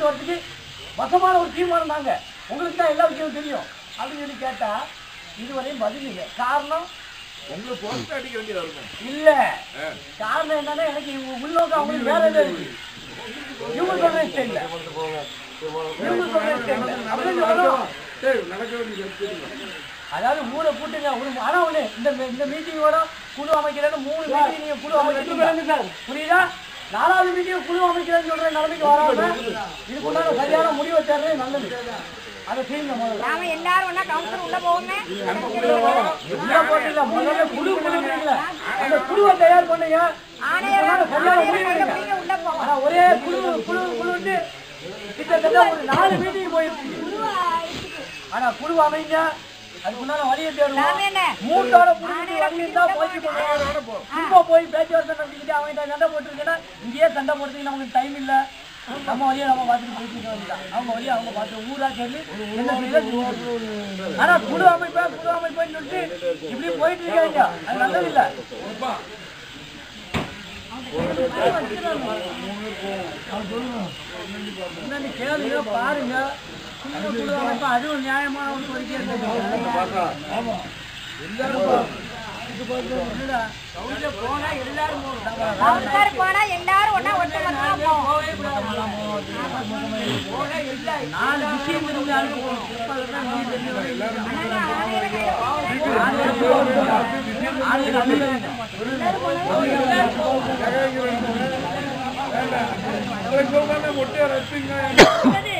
கூட்டிட்டு வரதுக்கு வசமான ஒரு தீர்மானம் தாங்க. உங்களுக்கு தான் எல்லா விஷயமும் தெரியும். அப்படின்னு சொல்லி கேட்டா இதுவரையும் பதில் இல்லை. காரணம்? உங்களுக்கு போஸ்ட் அடிக்க வேண்டியது வருமே இல்ல. காரணம் என்னன்னா எனக்கு இவங்க உள்நோக்கம் அவங்களுக்கு வேற எதுவும் இருக்கு இவங்க சொல்ற இஷ்டம் இல்ல இவங்க சொல்ற இஷ்டம் இல்ல அப்படின்னு சொல்லணும். சரி நடக்க வேண்டியது அதாவது ஊரை கூட்டுங்க. ஒரு ஆனா ஒண்ணு இந்த இந்த மீட்டிங்கோட குழு அமைக்கிறேன்னு மூணு மீட்டிங் நீங்க குழு அமைக்கிறீங்க புரியுதா? நாலாவது மீட்டிங் குழு அமைக்கிறேன்னு சொல்ற நிலைமைக்கு வராம இதுக்குண்டான சரியான முடிவை தேர்றது நல்லது. அதை செய்யுங்க முதல்ல. நாம எல்லாரும் ஒண்ணா கவுன்சிலர் உள்ள போவோமே உள்ள போட்டு இல்ல முதல்ல குழு குழுக்கிறீங்களா அந்த குழுவை தயார் பண்ணுங்க. சரியான முடிவு ஆனா ஒரே குழு குழு குழுன்னு கிட்டத்தட்ட ஒரு நாலு மீட்டிங் போயிருக்கு ஆனா குழு அமைங்க. மூட்டோட புடிச்சிட்டு வழி போய்க்கிட்டு போகணும். சும்மா போய் பேச்சுவார்த்தை நடத்திக்கிட்டு அவங்க சண்டை போட்டுருக்கேன்னா இங்கேயே சண்டை போடுறதுக்கு நமக்கு டைம் இல்ல. நம்ம வழியை நம்ம பார்த்துட்டு போயிட்டு அவங்க வழியை அவங்க பார்த்து ஊரா சொல்லி ஆனா குழு அமைப்பா குழு அமைப்புன்னு சொல்லிட்டு இப்படி போயிட்டு இருக்காங்க அது நல்லது இல்ல. பாருங்க. அதுவும் நியாயமான ஒரு கோரிக்கை இருக்கு. ஆமா எல்லாரும் போனா எல்லாரும் போனா ஒட்டுமொத்தமா போகவே கூடாது நாலு விஷயம் போகணும் ரசிங்க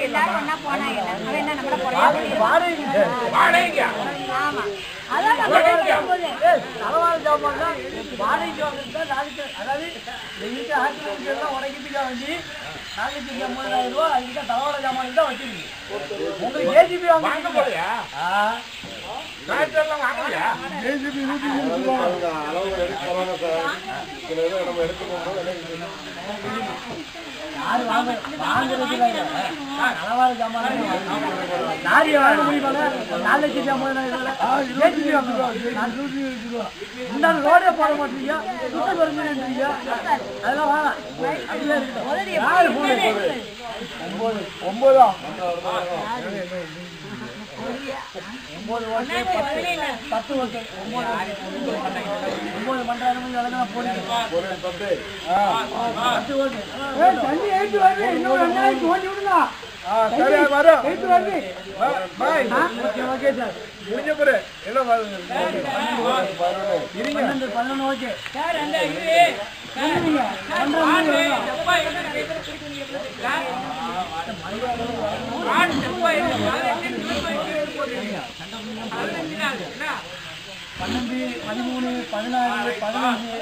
எல்லாரும் ஒண்ணா போனா என்ன அவன் என்ன நம்மள வாடகைங்க ஆமா. அதாவது நாளைக்கு ஐம்பதாயிரம் ரூபா அதுக்கிட்ட தலவாழ ஜாமான் தான் வச்சிருக்கு உங்களுக்கு ஏஜிபி வாங்க. போலையா? ஏஜிபி நூத்தி மூணு ரூபா. யாரு வாங்க வாங்குறது தலவாழ ஜாமான் லாரியை வாங்க. முடியுமாங்க நாலு லட்சம் ஜாமான் இந்த ரோடே போட மாட்டீங்க. சுத்த குறைஞ்சிருக்கீங்க அதெல்லாம் வாங்க. அப்படியே இருக்கட்டும் யாரு போனது ஒன்பது. ஒன்பதா? ஒன்பது ஓகே பத்து. ஓகே ஒன்பது ஒன்பது பண்றாங்க அதெல்லாம் போடுங்க பத்து ஓகே தண்ணி ஏற்றி வருது. இன்னொரு ரெண்டாயிரத்தி ஓட்டி விடுங்க சரி வரும். ஏற்றி வருது. பாய். Okay okay sir. முடிஞ்ச பிறகு எல்லாம் வருங்க பன்னெண்டு பன்னெண்டு ஓகே இருங்க. பன்னெண்டு பன்னெண்டு பதிமூணு பதினாறு பதினஞ்சு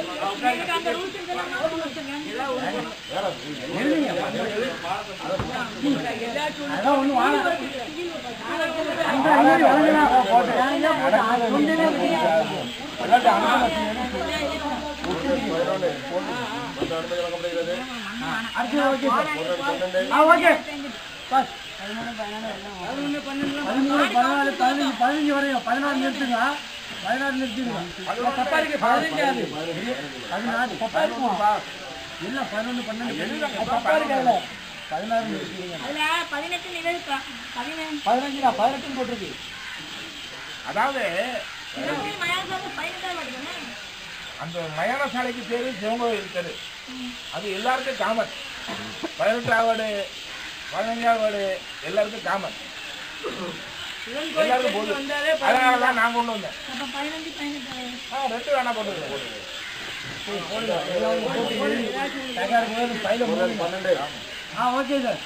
அதெல்லாம் ஒண்ணும் வாங்க. ஓகே பதிமூணு, பதினாலு, பதினஞ்சு, பதினஞ்சு வரையும். பதினாறு நிறுத்துங்க. பதினாறு நிறுத்திடுங்க. தப்பா இருக்கு. பதினஞ்சு அது பதினாறு இல்ல பதினொன்று பன்னெண்டு தப்பா இருக்காதுல்ல பதினாறு நிறுத்திடுங்க. அதுல பதினெட்டு நிகழ்வு பதினெட்டு பதினஞ்சு. தான் பதினெட்டுன்னு போட்டிருக்கு. அதாவது அந்த மயான சாலைக்கு பேரு சிவங்கோயில் தெரு அது எல்லாருக்கும் காமன் பதினெட்டாவது பதினஞ்சாவது எல்லாருக்கும் காமன். எல்லாருக்கும் போது. அதனால தான் நான் கொண்டு வந்தேன். ஆ ரெண்டு வேணா பையில பன்னெண்டு. ஆ ஓகே சார்.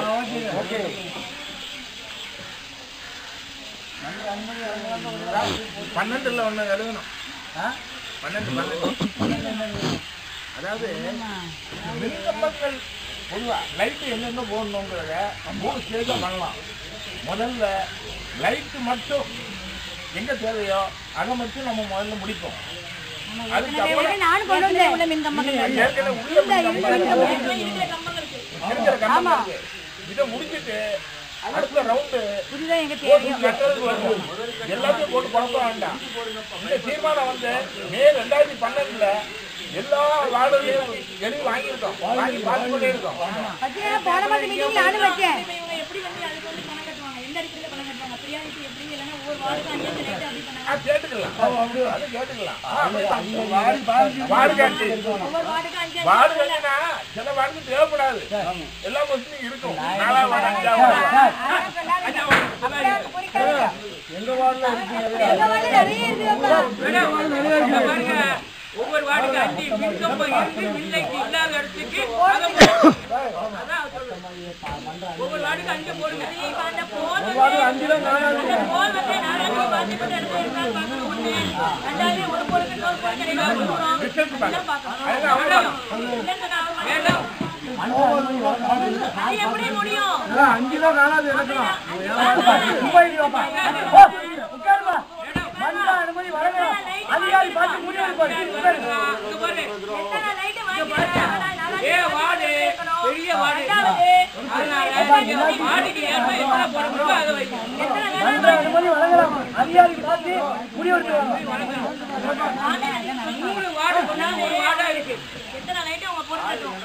ஆ, ஓகே பன்னெண்டுல ஒன்று எழுதணும். ஆ? பன்னெண்டு பன்னெண்டு. அதாவது மின்கம்பங்கள் பொதுவா லைட் என்னென்ன போடணுங்கிறத மூணு ஸ்டேஜா பண்ணலாம். முதல்ல லைட் மட்டும் எங்க தேவையோ அதை மட்டும் நம்ம முதல்ல முடிப்போம். இதை முடிச்சிட்டு அடுத்த ரவுண்டு. எல்லாத்தையும் போட்டு குழப்ப வேண்டாம். இந்த தீர்மானம் வந்து மே ரெண்டாயிரத்தி பன்னெண்டுல எல்லா வார்டுலையும் எழுதி வாங்கியிருக்கோம். வாங்கி பார்த்து கொண்டே இருக்கோம். போன மாசம் மீட்டிங் நானும் வச்சேன் இவங்க எப்படி வந்து அதுக்கு வந்து பணம் கட்டுவாங்க? எந்த அடிப்படையில் பணம் கட்டுவாங்க? பிரியாணிக்கு எப்படி இல்லைன்னா ஒவ்வொரு வார்டுக்கும் அஞ்சு அஞ்சு ரேட்டு அப்படி பண்ணாங்க. அது கேட்டுக்கலாம். அது கேட்டுக்கலாம். வார்டு கேட்டு ஒவ்வொரு வார்டுக்கும் அஞ்சு அஞ்சு வார்டு கேட்டுனா சில வார்டுக்கு தேவைப்படாது. எல்லா கொஸ்டினும் இருக்கும். வார்டு வார்டு குறிக்காதீங்க. எங்க வார்டுல எங்க நிறைய இருக்குப்பா பாருங்க, ஒவ்வொரு வார்டுக்கு அஞ்சு மின்கம்பம் இருக்கு மின்லைட் இல்லாத இடத்துக்கு. ஒவ்வொரு வார்டுக்கு அஞ்சு போடுங்க போன் வந்து நாலாவது பார்த்துட்டு இடத்துல இருக்கான்னு பார்க்கணும் ஒண்ணு ரெண்டாவது ஒரு பொருளுக்கு இன்னொரு பொருள் வேண்டாம். அது எப்படி முடியும்? அஞ்சு தான் நாலாவது இலக்கணம் துபாய்க்கு வாப்பா. போ, உட்காருப்பா. வந்தா அனுமதி வழங்க. அதிகாரி பார்த்து முடிவெடுப்பாரு. உட்காரு. இங்க பாரு. எத்தனை லைட் வாங்கி ஏ வார்டு பெரிய ரெண்டாவது அதனால நீங்க வார்டுக்கு ஏற்ப எத்தனை போட முடியுமோ அதை வைங்க வந்தா அனுமதி வழங்கலாம். அதிகாரி பார்த்து முடிவெடுத்துவாங்க. மூணு வார்டு சொன்னா மூணு வார்டா இருக்கு. எத்தனை லைட் அவங்க போட்டுட்டோம்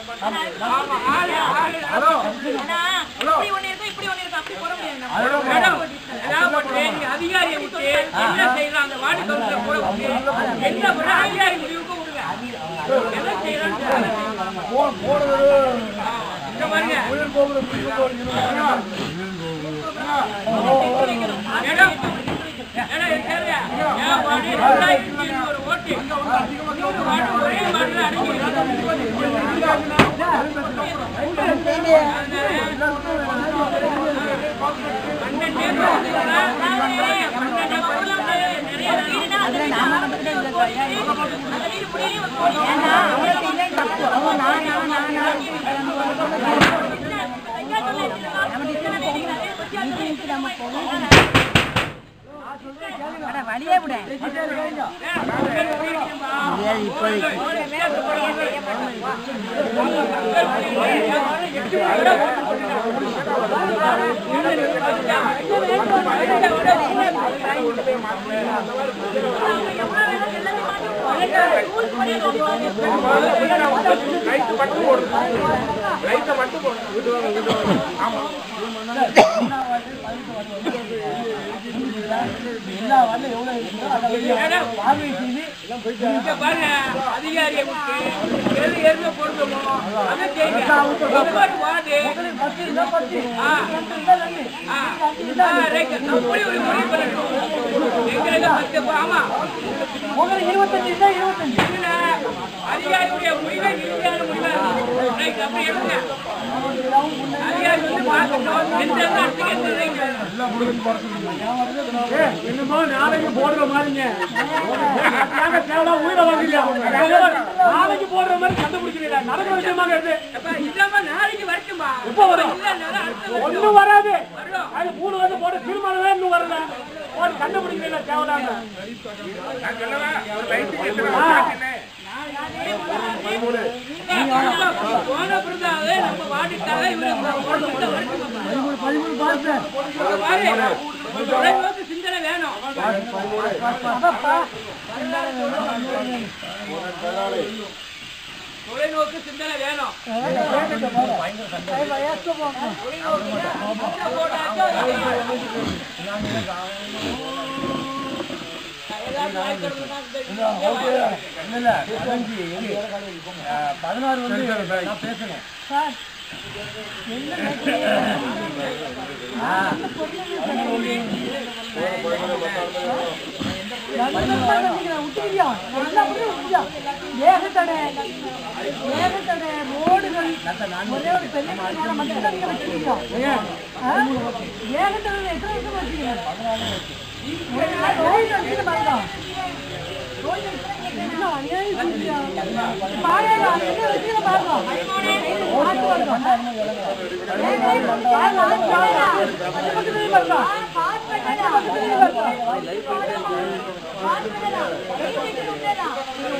ஆமா ஆளு ஆளு. ஆனா இப்படி ஒண்ணு இருக்கும் இப்படி ஒண்ணு இருக்கும் அப்படி போட முடியாது நீங்க அதிகாரியை விட்டு என்ன செய்யலாம் அந்த வார்டு கவுன்சிலர் போட விட்டு என்ன பண்ண அதிகாரி முடிவுக்கு விடுங்க என்ன செய்யலாம் போ- போனது இங்க பாருங்க. மேடம் மேடம் இது தேவையா? நம்ம போகணும் ரெண்டாயிரத்தி இருநூறு ஓட்டு இன்னொரு வார்டு ஒரே வார்டுல அடங்கி பன்னெண்டு பேர் வந்துச்சுன்னா, பன்னெண்டு பொருளாம் நிறைய வீடுனா அதுல நாம மட்டும் தான் இவ்வளவு கோடி. அந்த வீடு முடியலையே ஒரு கோடி. ஏன்னா, அவங்களுக்கு இல்லை தப்பு. அவங்க நான், நான், நான், நான். வழியே விட லைட் மட்டும் போடுங்க லைட்டை மட்டும் போடுங்க ஆமா எல்லா வார்டுல எவ்வளவு இருக்குதோ பார்வை போயிட்டு இங்க பாருங்க அதிகாரியை விட்டு எது எது பொருத்தமோ அதை செய்யுங்க ஒவ்வொரு வார்டு பத்து இருந்தா பத்து. ஆ. ரெண்டு இருந்தா ரெண்டு ஆ. ஆ, ரைட். அப்படி ஒரு முடிவு பண்ணட்டும். எங்களுக்கு பத்து ஆமா. உங்களுக்கு இருபத்தஞ்சு இருந்தா இருபத்தஞ்சு. இதுல அதிகாரியுடைய முடிவை இறுதியான முடிவா இருக்கும். ரைட், அப்படி எடுங்க. என்னமோ நாளைக்கு போடுற மாதிரிங்க உயிரை நாளைக்கு போடுற மாதிரி கண்டுபிடிக்கிறீங்க நடக்கிற அப்ப இல்லாம நாளைக்கு வரட்டுமா? இப்ப வரும். ஒண்ணும் வராது. அது மூணு வந்து போட்டு தீர்மானமே இன்னும் வரல போட்டு கண்டுபிடிக்கிறீங்க தேவையில்லாம சொல்லவா ஒரு லைட்டுக்கு எத்தனை வார்டுன்னு? போன பதினாறு வந்து நான் பேசணும் சார்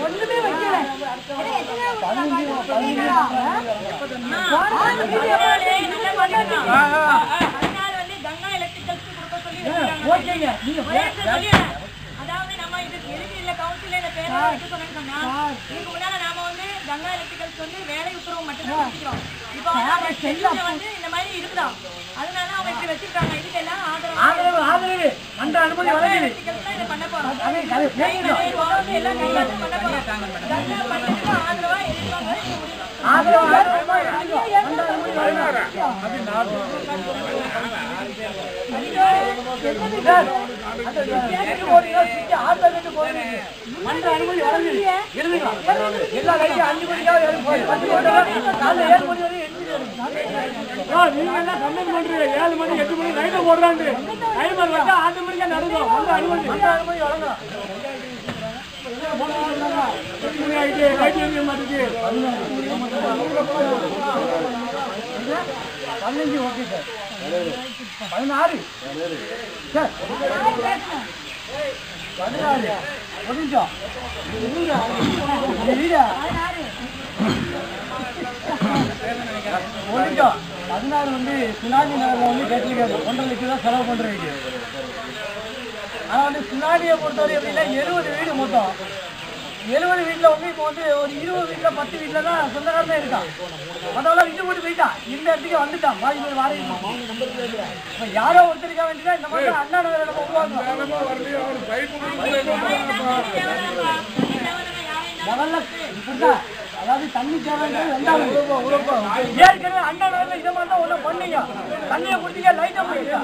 ஒண்ணுமே வைக்கல எத்தனை ஓகேங்க நீங்க. அதாவது நம்ம இது எதுக்கு இல்ல கவுன்சில் இந்த பேரை வைக்க சொன்னேன்னு சொன்னா இதுக்கு முன்னால நாம வந்து கங்கா எலக்ட்ரிக்கல்ஸ் வந்து வேலை உத்தரவு மட்டும் தான் கொடுக்கிறோம் இப்போ வந்து இந்த மாதிரி இருக்குதாம் அதனால அவங்க இப்படி வச்சிருக்காங்க. இதுக்கெல்லாம் ஆதரவு ஆதரவு ஆதரவு. அந்த அனுமதி வழங்குது இதை பண்ண போறோம். எல்லாம் கையால பண்ண போறோம். கங்கா பண்ணதுக்கு ஆதரவா எதிர்ப்பாங்க இது முடியும் ஆதரவு ஆதரவா இருக்கு. அந்த அனுமதி வழங்குது. சார், அந்த கேட்டு போறீங்க, சுத்தி ஆறு பேருக்கு போறீங்க. அந்த அனுமதி வழங்குது. எழுதுங்க. எல்லா லைட்டும் அஞ்சு மணிக்காவது ஏழு மணி, பத்து நீங்க கம்ப்ளைண்ட் பண்றீங்க ஏழு மணி எட்டு மணி டைமர் ஆறு மணிக்கா நடக்கும் அனுமதி அனுமதி வழங்கலாம் பதினஞ்சு ஓகே சார் பதினாறு. பதினாறு. ஒரு நிமிஷம் ஒரு நிமிஷம் பதினாறு வந்து சுனாமி நகரில் வந்து கேட்டிருக்காரு. ஒன்றரை லட்சம் தான் செலவு பண்ணுறீங்க ஆனால் வந்து சுனாமியை பொறுத்தவரை எப்படின்னா எழுபது வீடு மொத்தம். எழுபது வீட்டில் வந்து இப்போ வந்து ஒரு இருபது வீட்டில் பத்து வீட்டில் தான் சொந்தக்காரன் தான் இருக்கான். மற்றவெல்லாம் இது போட்டு போயிட்டான் இந்த இடத்துக்கு வந்துட்டான். பாதி பேர் வாடகை இப்போ யாரோ ஒருத்தருக்கா வேண்டியதான் இந்த மாதிரி அண்ணா நகரை நம்ம உருவாக்குறோம் முதல்ல இப்படிதான். அதாவது தண்ணி தேவைன்றது ரெண்டாவது ஏற்கனவே அண்ணா நகர்ல இதை மாதிரி தான் ஒண்ணு பண்ணீங்க. தண்ணியை குடிச்சிக்க லைட்டை முடியுங்க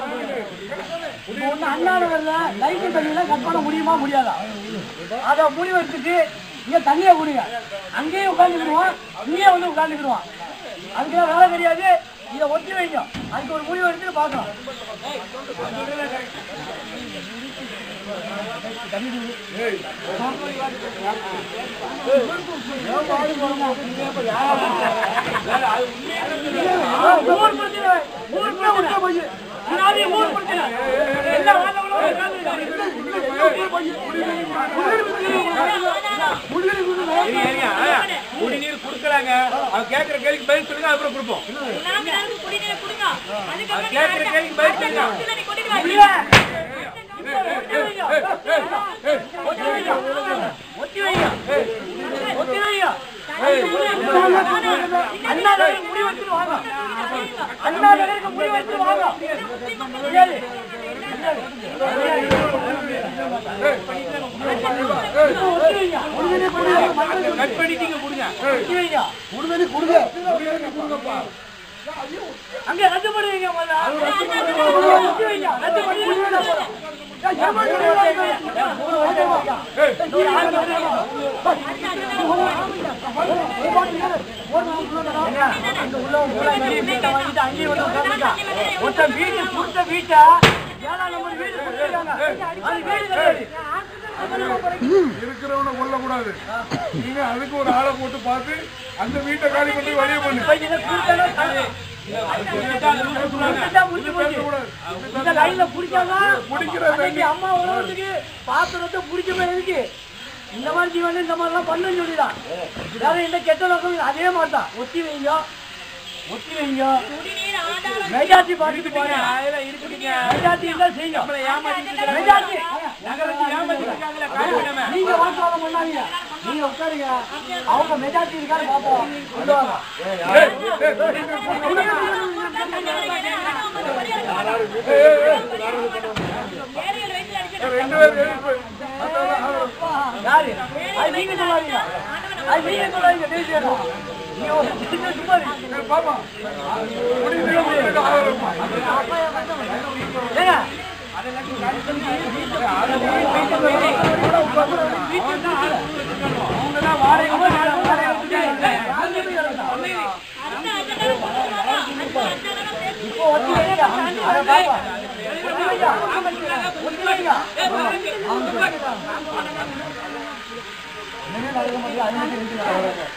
இப்போ ஒண்ணு அண்ணா நகர்ல லைட்டு தண்ணியெல்லாம் கட் பண்ண முடியுமா முடியாதா? அதை முடி வச்சுட்டு இங்க தண்ணியை குடிங்க. அங்கேயும் உட்காந்துக்கிடுவான் இங்கேயும் வந்து உட்காந்துக்கிடுவான் அதுக்கெல்லாம் வேலை தெரியாது இதை ஒட்டி வைங்க. அதுக்கு ஒரு முடிவு எடுத்துட்டு பார்க்கலாம். குடிநீர் கொடுக்கறாங்க அவங்க கேட்கிற கேள்விக்கு பதில் சொல்லுங்க அப்புறம் கொடுப்போம். கேட்கிற கேள்விக்கு பதில் சொல்லுங்க. அண்ணா நகருக்கு முடிவெடுத்து எடுத்துட்டு வாங்க அண்ணா நகருக்கு முடிவெடுத்து எடுத்துட்டு வாங்க சரி. இப்போ ஒத்தி வைங்க. உறுதியை கொடுங்க. மக்கள் கட் பண்ணிட்டீங்க கொடுங்க ஒத்தி வைங்க. உறுதியை கொடுங்க. அங்க ரத்து பண்ணுவீங்க. ரத்து கொடுத்த வீட்டை ஏழாம் நம்பர் வீடு கொடுத்திருக்காங்க. அது வீடு கிடையாது. இருக்கிறவனை கொல்லக்கூடாது. நீங்க அதுக்கு ஒரு ஆளை போட்டு பார்த்து அந்த வீட்டை காலி பண்ணி வெளியே பண்ணு. பாத்திரத்தை பிடிக்கவே இருக்கு இந்த மாதிரி வந்து இந்த மாதிரிலாம் பண்ணுன்னு சொல்லிதான் வேற இந்த கெட்ட நோக்கம் இல்லை. அதே மாதிரி தான் ஒத்தி வைங்க. ஒத்தி வைங்க. குடிநீர் ஆதாரம் மெஜாத்தி பாட்டுக்கு மெஜாத்தி இருந்தா செய்யுங்க மெஜாத்தி நகரத்துக்கு ஏமாத்திருக்காங்களே காரணமே நீங்க வாக்குவாதம் பண்ணாதீங்க நீங்க உட்காருங்க. அவங்க மெஜாரிட்டி இருக்கான்னு பாப்போம். யாரு? அது நீங்க சொல்லாதீங்க அது நீங்க சொல்லாதீங்க பேசிடுறோம் நீங்க ஒரு சின்ன சும்மா. பாப்பா நடக்க மாட்டேங்குது அது மட்டும் இருக்கு